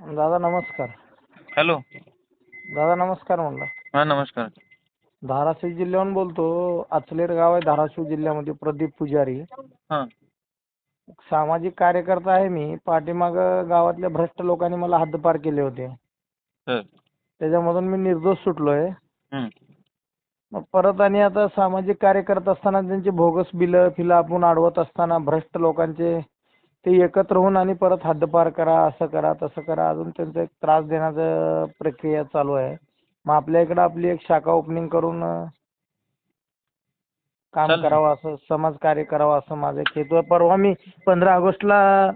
दादा नमस्कार. हॅलो. दादा नमस्कार म्हणलं. हां नमस्कार. धाराशिव जिल्ह्याहून बोलतो. अचलेर गाव आहे धाराशिव जिल्ह्यामध्ये प्रदीप पुजारी. हां. सामाजिक कार्यकर्ता आहे मी. पाठीमागं गावातल्या भ्रष्ट लोकांनी मला हद्दपार केले होते. त्याच्यामधून मी निर्दोष सुटलोय. हं. मग परत आणि आता सामाजिक कार्य करत असताना त्यांची बोगस बिलं फिलं आपण अडवत असताना भ्रष्ट लोकांचे ते एकत्र होऊन आणि परत हद्दपार करा असं करा तसं करा अजून त्यांचा एक त्रास देण्याचं प्रक्रिया चालू आहे. मग आपल्या इकडं आपली एक शाखा ओपनिंग करून काम. करावं असं समाजकार्य करावं असं माझं एक हेतू आहे. परवा मी पंधरा ऑगस्टला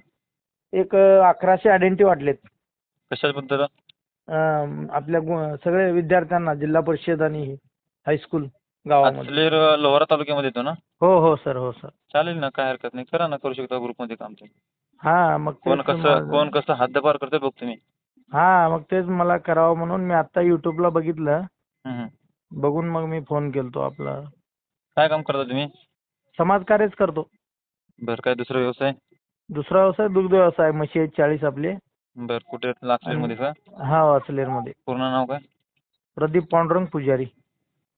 एक अकराशे आयडेंटिटी वाटलेत. अं, आपल्या गु- सगळे विद्यार्थ्यांना जिल्हा परिषद आणि हायस्कूल गावामध्ये. लोहारा तालुक्यामध्ये येतो ना? हो हो सर हो सर. चालेल ना काय हरकत नाही. करा ना करू शकता ग्रुपमध्ये काम तुम्ही. हा मग कोण कसं कोण कसं हद्दपार करतोय बघतो मी हा मग तेच मला करावं म्हणून मी आता युट्यूबला बघितलं. बघून मग मी फोन केलतो आपला. काय काम करता तुम्ही? समाजकार्यच करतो. बरं काय दुसरा व्यवसाय? दुसरा व्यवसाय दुग्ध व्यवसाय म्हशी आहेत चाळीस आपले. बरं कुठे मध्ये का? हा अचलेरमध्ये पूर्ण नाव काय? प्रदीप पांडुरंग पुजारी.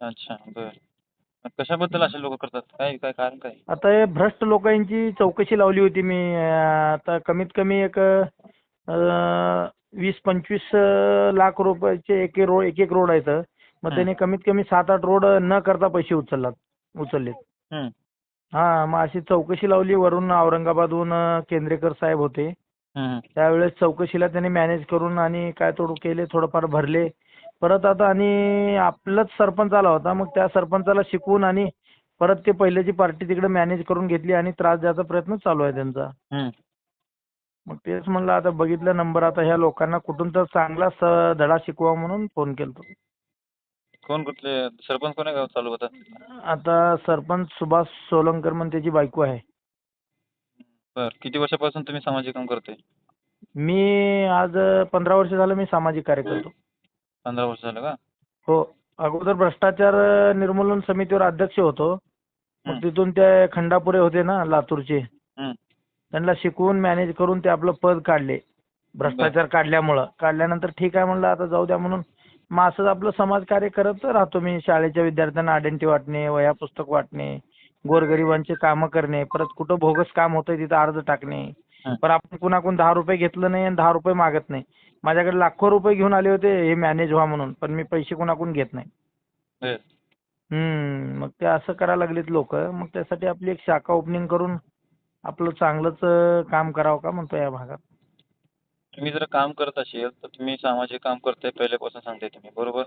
अच्छा बरं. कशाबद्दल असे लोक करतात? काय काय कारण काय? आता हे भ्रष्ट लोकांची चौकशी लावली होती मी. आता कमीत कमी एक अं, वीस पंचवीस अं, लाख रुपयाचे एक एक रोड एक एक रोड आहेत. मग. त्याने कमीत कमी सात आठ रोड न करता पैसे उचललात उचललेत. हं. हा मग अशी चौकशी लावली. वरून औरंगाबादहून अं, केंद्रेकर साहेब होते. त्यावेळेस चौकशीला त्यांनी मॅनेज करून आणि काय थोडं केले थोडंफार भरले. परत आता आणि आपलाच सरपंच आला होता मग त्या सरपंचाला शिकवून आणि परत ते पहिल्याची पार्टी तिकडे मॅनेज करून घेतली आणि त्रास द्यायचा प्रयत्न चालू आहे त्यांचा. हं. मग तेच म्हणलं आता बघितलं नंबर आता ह्या लोकांना कुठून तर चांगला स- धडा शिकवा म्हणून फोन केलतो. कोण कुठले सरपंच कोण चालू होता? आता सरपंच सुभाष सोलंकर म्हणून त्याची बायको आहे. बरं किती वर्षापासून तुम्ही सामाजिक काम करतोय? मी आज पंधरा वर्ष झालं मी सामाजिक कार्य करतो. पंधरा वर्ष झालं का? हो. अगोदर भ्रष्टाचार निर्मूलन समितीवर अध्यक्ष होतो. मग तिथून ते खंडापुरे होते ना लातूरचे. त्यांना शिकवून मॅनेज करून ते आपलं पद काढले. भ्रष्टाचार काढल्यामुळं. काढल्यानंतर ठीक आहे म्हणलं आता जाऊ द्या म्हणून. मग असंच आपलं समाजकार्य करत राहतो मी. शाळेच्या विद्यार्थ्यांना आयडेंटिटी वाटणे वह्या पुस्तक वाटणे गोरगरिबांचे कामं करणे परत कुठं बोगस काम होतंय तिथं अर्ज टाकणे. पण आपण कुणाकडून दहा रुपये घेतलं नाही आणि दहा रुपये मागत नाही. माझ्याकडे लाखो रुपये घेऊन आले होते हे मॅनेज व्हा म्हणून. पण मी पैसे कुणाकडून घेत नाही. हम्म. मग ते असं करायला लागलेत लोक. मग त्यासाठी आपली एक शाखा ओपनिंग करून आपलं चांगलंच काम करावं का म्हणतो या भागात? तुम्ही जर काम करत असेल तर तुम्ही सामाजिक काम करताय पहिल्यापासून सांगताय तुम्ही. बरोबर?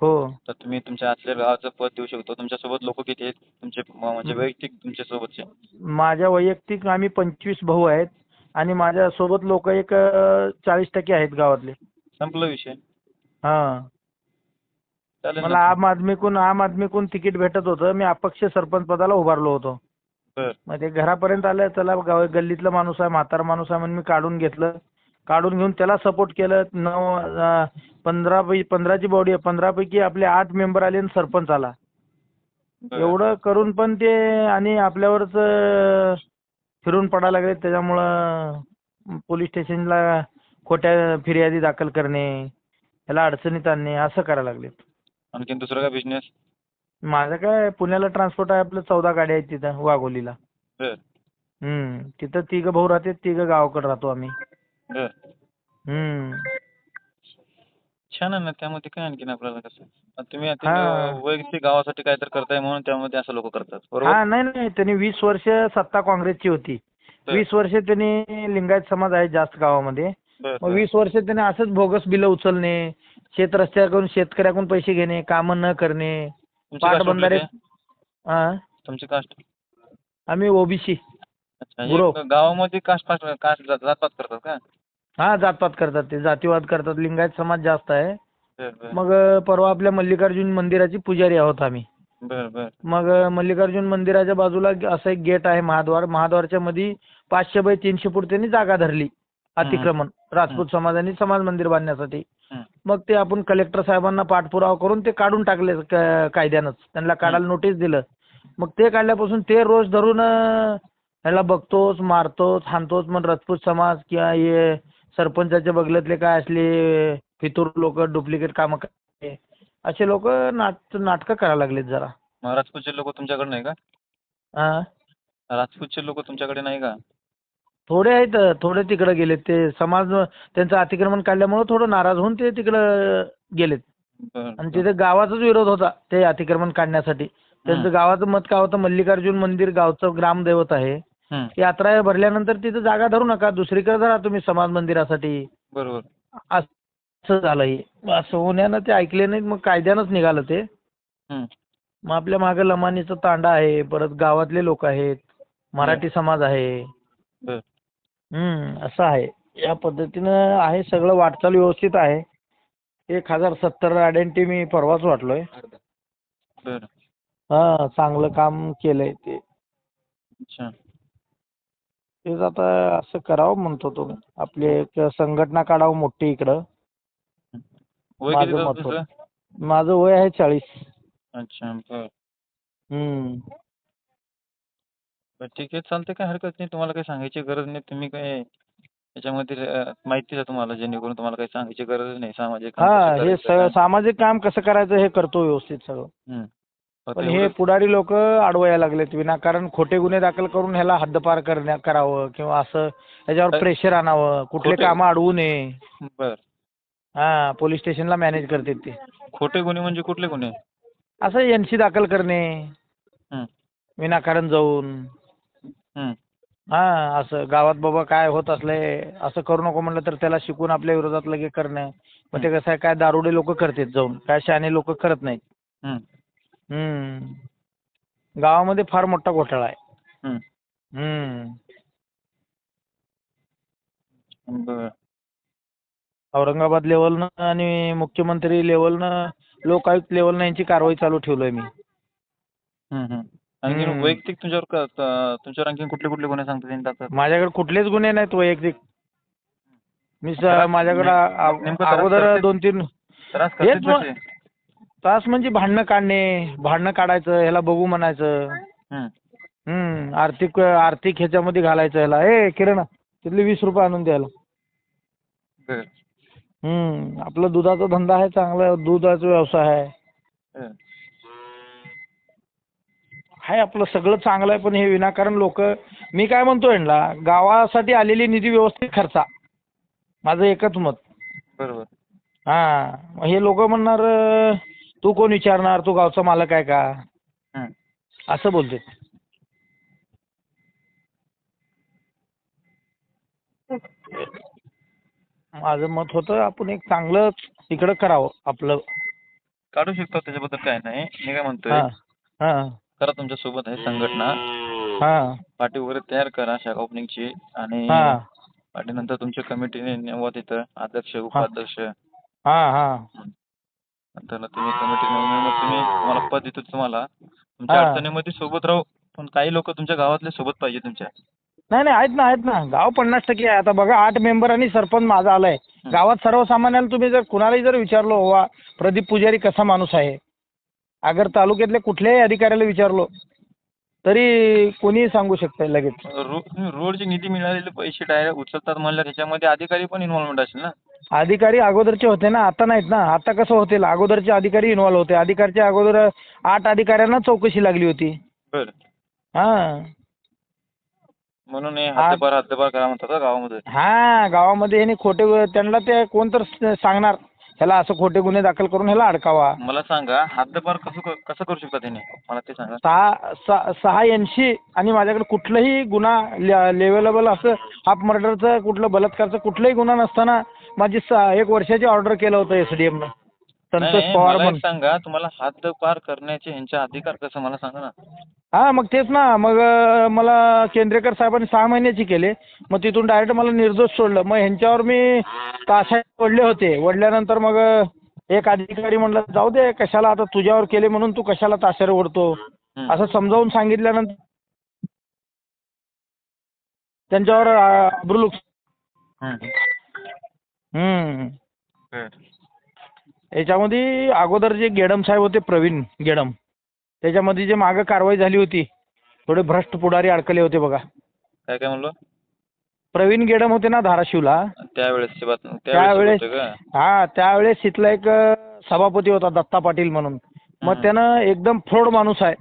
हो. तर तुम्ही तुमच्या आतल्या गावाचं पद देऊ शकतो. तुमच्यासोबत लोक किती आहेत? तुमचे म्हणजे वैयक्तिक तुमच्यासोबतचे. माझ्या वैयक्तिक आम्ही पंचवीस भाऊ आहेत. आणि माझ्यासोबत लोक एक चाळीस टक्के आहेत गावातले. संपला विषय. हा. चालेल मला ना. आम आदमीकडून आम आदमीकडून तिकीट भेटत होतं. मी अपक्ष सरपंच पदाला उभारलो होतो. बर. मग ते घरापर्यंत आलं चला गाव गल्लीतला माणूस आहे म्हातारा माणूस आहे म्हणून मी काढून घेतलं. काढून घेऊन त्याला सपोर्ट केलं. नऊ अं, पंधरा पै पंधराची बॉडी आहे. पंधरापैकी आपले आठ मेंबर आले आणि सरपंच आला बर. एवढं करून पण ते आणि आपल्यावरच फिरून पडायला लागले त्याच्यामुळं पोलीस स्टेशनला खोट्या फिर्यादी दाखल करणे त्याला अडचणीत आणणे असं करायला लागलेत. आणखीन दुसरा काय बिझनेस माझं काय पुण्याला ट्रान्सपोर्ट आहे आपलं चौदा गाड्या आहेत तिथं वाघोलीला. बर. हम्म तिथं तिघं भाऊ राहते तिघं गावाकडे राहतो आम्ही. बर. हम्म. छान आहे ना त्यामध्ये काय आणखीन आपल्याला कसं आता तुम्ही आता हा. वैयक्तिक गावासाठी काहीतरी करताय म्हणून त्यामध्ये असं लोक करतात हा बरोबर नाही नाही त्यांनी वीस वर्ष सत्ता काँग्रेसची होती. वीस वर्ष त्यांनी लिंगायत समाज आहे जास्त गावामध्ये बर मग बर. वीस वर्ष त्याने असंच बोगस बिलं उचलणे शेत रस्त्याकडून शेतकऱ्याकडून पैसे घेणे कामं न करणे तुमची कास्ट पाटबंधारे कुठली आहे? हा तुमची कास्ट आम्ही ओबीसी अच्छा गुरव. हे गावामध्ये कास्ट कास्ट जात- जातपात करतात का हा जातपात करतात ते. जातीवाद करतात. लिंगायत समाज जास्त आहे. बर बर. मग अं, परवा आपल्या मल्लिकार्जुन मंदिराची पुजारी आहोत आम्ही. बर बर. मग अं, मल्लिकार्जुन मंदिराच्या बाजूला ग- असं एक गेट आहे महाद्वार. महाद्वारच्या मध्ये पाचशे बाय तीनशे फूट त्यांनी जागा धरली. अतिक्रमण. राजपूत समाजाने समाज मंदिर बांधण्यासाठी. हं. मग ते आपण कलेक्टर साहेबांना पाठपुरावा करून ते काढून टाकले क- कायद्यानंच. त्यांना काढायला नोटीस दिलं. मग ते काढल्यापासून ते रोज धरून अं, ह्याला बघतोच मारतोच हाणतोच. मग राजपूत समाज किंवा हे सरपंचाच्या बगल्यातले काय असले फितूर लोक डुप्लिकेट कामं करते असे लोक नाट नाटकं करायला लागलेत जरा. मग राजपूतचे लोक तुमच्याकडे नाही का? हा. राजपूतचे लोक तुमच्याकडे नाही का? थोडे आहेत थोडे तिकडे गेलेत ते समाज त्यांचं अतिक्रमण काढल्यामुळे थोडं नाराज होऊन ते तिकडं गेलेत. बरं आणि तिथे गावाचाच विरोध होता ते अतिक्रमण काढण्यासाठी. त्यांचं गावाचं मत काय होतं मल्लिकार्जुन मंदिर गावचं ग्रामदैवत आहे. यात्रा भरल्यानंतर तिथं जागा धरू नका दुसरीकडे धरा तुम्ही समाज मंदिरासाठी. बरोबर. असं झालं हे असं होण्यानं ते ऐकले नाहीत मग कायद्यानंच निघालं ते. मग आपल्या मागं लमानीचा तांडा आहे परत गावातले लोक आहेत मराठी समाज आहे. हम्म असं आहे. या पद्धतीनं आहे सगळं वाटचाल व्यवस्थित आहे. एक हजार सत्तर आयडेंटी मी परवाच वाटलोय. हा चांगलं काम केलंय ते. अच्छा. तेच आता असं करावं म्हणतो तो. आपली एक संघटना काढावं मोठी इकडं. वय माझं मत तुझं? माझं वय आहे चाळीस. अच्छा बरं. हम्म. बरं ठीक आहे. चालते काय हरकत नाही. तुम्हाला काही सांगायची गरज नाही. तुम्ही काय याच्यामध्ये अं, माहितीच आहे तुम्हाला जेणेकरून तुम्हाला काही सांगायची गरज नाही. सामाजिक काम हा कसं हे करायचं, काय. स- सामाजिक काम कसं करायचं हे करतो व्यवस्थित सगळं. पण हे पुढारी लोक अडवायला लागलेत विनाकारण खोटे गुन्हे दाखल करून ह्याला हद्दपार करण्या करावं किंवा असं ह्याच्यावर? प्रेशर आणावं. कुठले कामं अडवू नये. बरं. हा पोलीस स्टेशनला मॅनेज करतात ते. खोटे गुन्हे म्हणजे कुठले गुन्हे? असं एन सी दाखल करणे. हं, विनाकारण जाऊन. हं. हा असं गावात बाबा काय होत असले असं करू नको म्हणलं तर त्याला शिकून आपल्या विरोधात लगे करणं. मग ते कसं आहे काय दारुडे लोक करतात जाऊन. काय शहाणे लोक करत नाहीत. हं, गावामध्ये फार मोठा घोटाळा आहे. हम्म बरं औरंगाबाद लेवलनं आणि मुख्यमंत्री लेवलनं लोकायुक्त लेवलनं यांची कारवाई चालू ठेवलोय मी. आणखी. वैयक्तिक तुमच्यावर तुमच्यावर आणखी कुठले कुठले गुन्हे सांगता माझ्याकडे कुठलेच गुन्हे नाहीत वैयक्तिक मी माझ्याकडे अगोदर? दोन तीन तास म्हणजे भांडणं काढणे भांडणं काढायचं ह्याला बघू म्हणायचं. हं. हम्म आर्थिक आर्थिक ह्याच्यामध्ये घालायचं ह्याला. ए किरण तिथले वीस रुपये आणून द्यायला. बरं. हम्म आपला दुधाचा धंदा आहे चांगला दुधाचा व्यवसाय आहे. आहे आपलं सगळं चांगलं आहे पण हे विनाकारण लोक मी काय म्हणतो यांना गावासाठी आलेली निधी व्यवस्थित खर्चा. माझं एकच मत. बरोबर. हा हे लोक म्हणणार अं, तू कोण विचारणार? तू गावचा मालक आहे का? हं. असं बोलते. माझं मत होतं आपण एक चांगलं इकडं करावं आपलं. काढू शकतो त्याच्याबद्दल काय नाही. मी काय म्हणतोय हा हा. करा तुमच्यासोबत आहे संघटना. हा. पार्टी वगैरे तयार करा शाखा ओपनिंगची आणि हा. पार्टीनंतर तुमच्या कमिटीने नेमवा तिथं अध्यक्ष उपाध्यक्ष. हा. हा. नंतर तुम्ही कमिटी तुम्ही तुम्हाला पद देतो तुम्हाला. तुमच्या हा. अडचणीमध्ये सोबत राहू पण काही लोक तुमच्या गावातले सोबत पाहिजे तुमच्या. नाही नाही आहेत ना आहेत ना. गाव पन्नास टक्के आहे. आता बघा आठ मेंबर आणि सरपंच माझा आलाय. गावात सर्वसामान्याला तुम्ही जर कुणालाही जर विचारलो वा प्रदीप पुजारी कसा माणूस आहे? अगर तालुक्यातल्या कुठल्याही अधिकाऱ्याला विचारलो तरी कोणीही सांगू शकतंय लगेच. रो तुम्ही रोडचे निधी मिळालेले पैसे डायरेक्ट उचलतात म्हणलं त्याच्यामध्ये अधिकारी पण इन्व्हॉल्वमेंट असेल ना? अधिकारी अगोदरचे होते ना आता नाहीत ना. आता कसं होतील? अगोदरचे अधिकारी इन्व्हॉल्व होते. अधिकारीच्या अगोदर आठ अधिकाऱ्यांना चौकशी लागली होती. बरं. हा. म्हणून हे हद्दपार हद्दपार करा म्हणतात का गावामध्ये. हा गावामध्ये ह्याने खोटे त्यांना ते कोण तर सांगणार. ह्याला असं खोटे गुन्हे दाखल करून ह्याला अडकावा. मला सांगा हद्दपार कसं क- कसं करू शकता त्याने मला ते सांगा. सहा सहा सहा ऐंशी आणि माझ्याकडे कुठलंही गुन्हा लेवलेबल असं हाफ मर्डरचं कुठलं बलात्कारचं कुठलाही गुन्हा नसताना माझी स- एक वर्षाची ऑर्डर केलं होतं एस डी एमनं संतोष नाही पवार मला एक म्हणून. सांगा तुम्हाला हद्दपार करण्याचे ह्यांचे अधिकार कसं मला सांगा ना. हा मग तेच ना मग अं, मला केंद्रेकर साहेबांनी सहा महिन्याची केले. मग तिथून डायरेक्ट मला निर्दोष सोडलं. मग ह्यांच्यावर मी ताशा वडले होते. वडल्यानंतर मग अं, एक अधिकारी म्हणलं जाऊ दे कशाला आता तुझ्यावर केले म्हणून तू कशाला ताशेरे ओढतो? हं. असं समजावून सांगितल्यानंतर त्यांच्यावर अं, अब्रुलुक हं. बरं. याच्यामध्ये अगोदर जे गेडम साहेब होते प्रवीण गेडम त्याच्यामध्ये जे मागं कारवाई झाली होती थोडे भ्रष्ट पुढारी अडकले होते बघा. काय काय म्हणलो? प्रवीण गेडम होते ना धाराशिवला? त्यावेळेसची बातमी त्यावेळेस हा त्यावेळेस इथला एक सभापती होता दत्ता पाटील म्हणून. मग. त्यानं एकदम फ्रॉड माणूस आहे.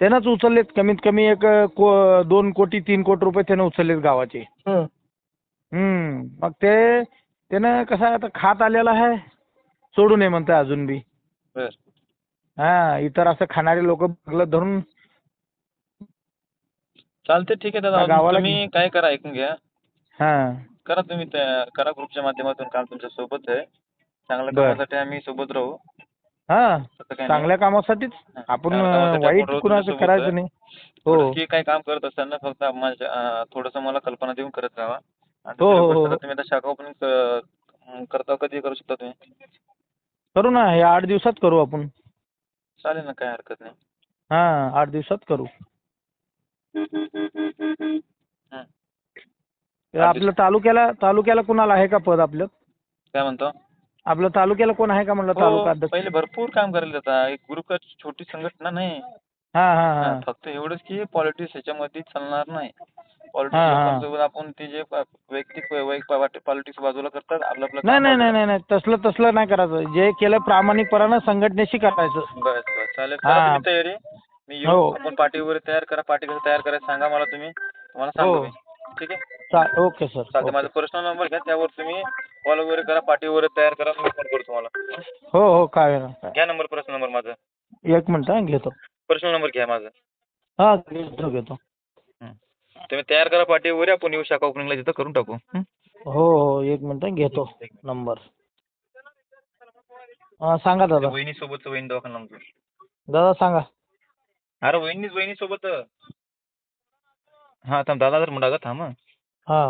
त्यानंच उचललेत कमीत कमी एक को दोन कोटी तीन कोटी रुपये त्यानं उचललेत गावाचे. हं. हम्म. मग ते त्यानं कसं आहे आता खात आलेला आहे. सोडू नये म्हणतं अजून बी. बर. हा इतर असं खाणारे लोक धरून. चालते ठीक आहे दादा. गावाला तुम्ही काय करा ऐकून घ्या. हा. करा तुम्ही त्या करा ग्रुपच्या माध्यमातून काम तुमच्यासोबत आहे. चांगल्या बर. कामासाठी आम्ही सोबत राहू. हा तसं काही नाही. चांगल्या कामासाठीच. आपण चांगल्या कामासाठी वाईट रोज कुणाचं करायचं. नाही. हो. की काही काम करत असताना फक्त माझ्या थोडंसं मला कल्पना देऊन करत राहा. हो, हो, हो, हो. तुम्ही आता शाखा ओपनिंग करता कधी करू शकता तुम्ही? करू ना हे आठ दिवसात करू आपण. चालेल ना काय हरकत नाही. हा आठ दिवसात करू. हं. तर आपलं तालुक्याला तालुक्याला कुणाला आहे का पद आपलं? काय म्हणतो? आपलं तालुक्याला कोण आहे का म्हणलं तालुका हो, अध्यक्ष? पहिले भरपूर काम करायला आता एक ग्रुप का छोटी संघटना नाही. हा हा हा, हा फक्त एवढंच की पॉलिटिक्स ह्याच्यामध्ये चालणार नाही. पॉलिटिक्स हा, हा. आपण ते जे वैयक्तिक पॉलिटिक्स बाजूला करतात आपलं आपलं नाही नाही नाही. नाही नाही तसलं तसलं नाही करायचं जे केलं प्रामाणिकपणानं संघटनेशी करायचं बस बस चालेल हा. करा तुम्ही तयारी मी येऊ हो. आपण पार्टी वगैरे तयार करा पार्टी कसं तयार करायचं सांगा मला तुम्ही तुम्हाला सांगतो हो. मी ठीक आहे चा- ओके सर चालतं ओके. माझा पर्सनल नंबर घ्या त्यावर तुम्ही कॉल वगैरे करा पार्टी वगैरे तयार करा मी फोन करतो तुम्हाला हो हो काय नाही. घ्या नंबर पर्सनल नंबर माझा एक मिनिट हा घेतो पर्सनल नंबर घ्या माझा हा घेतो घेतो तुम्ही तयार करा पार्टी वगैरे आपण येऊ शाखा ओपनिंगला तिथं करून टाकू. हं? हो हो एक मिनिट घेतो. नंबर. हा सांगा दादा. वहिनी सोबतचं वहिनी दवाखाना नंबर दादा सांगा. अरे वहिनीच वहिनी सोबत हा थांब दादा जर म्हणा थांब. हा.